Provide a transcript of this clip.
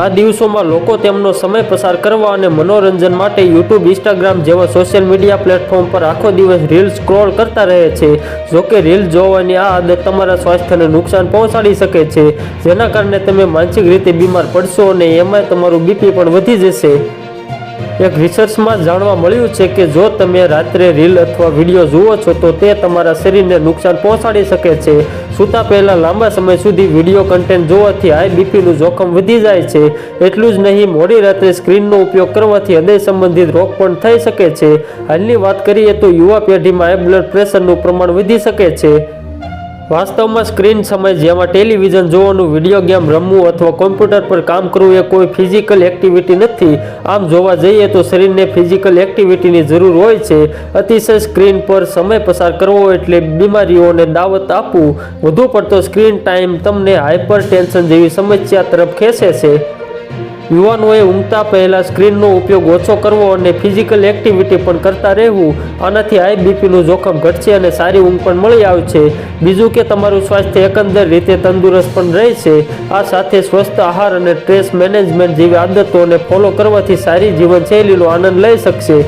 આ દિવસોમાં લોકો તેમનો સમય પસાર કરવા અને મનોરંજન માટે યુટ્યુબ, ઇન્સ્ટાગ્રામ જેવા સોશિયલ મીડિયા પ્લેટફોર્મ પર આખો દિવસ રીલ સ્ક્રોલ કરતા રહે છે. જોકે રીલ જોવાની આ આદત તમારા સ્વાસ્થ્યને નુકસાન પહોંચાડી શકે છે. જેના કારણે તમે માનસિક રીતે બીમાર પડશો અને એમાંય તમારું બીપી પણ વધી જશે. એક રિસર્ચમાં જાણવા મળ્યું છે કે જો તમે રાત્રે રીલ અથવા વીડિયો જુઓ છો, તો તે તમારા શરીરને નુકસાન પહોંચાડી શકે છે. સૂતા પહેલાં લાંબા સમય સુધી વીડિયો કન્ટેન્ટ જોવાથી હાઈ બીપીનું જોખમ વધી જાય છે. એટલું જ નહીં, મોડી રાત્રે સ્ક્રીનનો ઉપયોગ કરવાથી હૃદય સંબંધિત રોગ પણ થઈ શકે છે. હાલની વાત કરીએ તો યુવા પેઢીમાં હાઈ બ્લડ પ્રેશરનું પ્રમાણ વધી શકે છે. વાસ્તવમાં સ્ક્રીન સમય જેમાં ટેલિવિઝન જોવાનું, વીડિયો ગેમ રમવું અથવા કોમ્પ્યુટર પર કામ કરવું એ કોઈ ફિઝિકલ એક્ટિવિટી નથી. આમ જોવા જઈએ તો શરીરને ફિઝિકલ એક્ટિવિટીની જરૂર હોય છે. અતિશય સ્ક્રીન પર સમય પસાર કરવો એટલે બીમારીઓને દાવત આપવું. વધુ પડતો સ્ક્રીન ટાઈમ તમને હાઇપર ટેન્શન જેવી સમસ્યા તરફ ખેંચે છે. યુવાનોએ ઊંઘતા પહેલાં સ્ક્રીનનો ઉપયોગ ઓછો કરવો અને ફિઝિકલ એક્ટિવિટી પણ કરતા રહેવું. આનાથી હાઈ બીપીનું જોખમ ઘટશે અને સારી ઊંઘ પણ મળી આવશે. બીજું કે તમારું સ્વાસ્થ્ય એકંદર રીતે તંદુરસ્ત પણ રહેશે. આ સાથે સ્વસ્થ આહાર અને સ્ટ્રેસ મેનેજમેન્ટ જેવી આદતોને ફોલો કરવાથી સારી જીવનશૈલીનો આનંદ લઈ શકશે.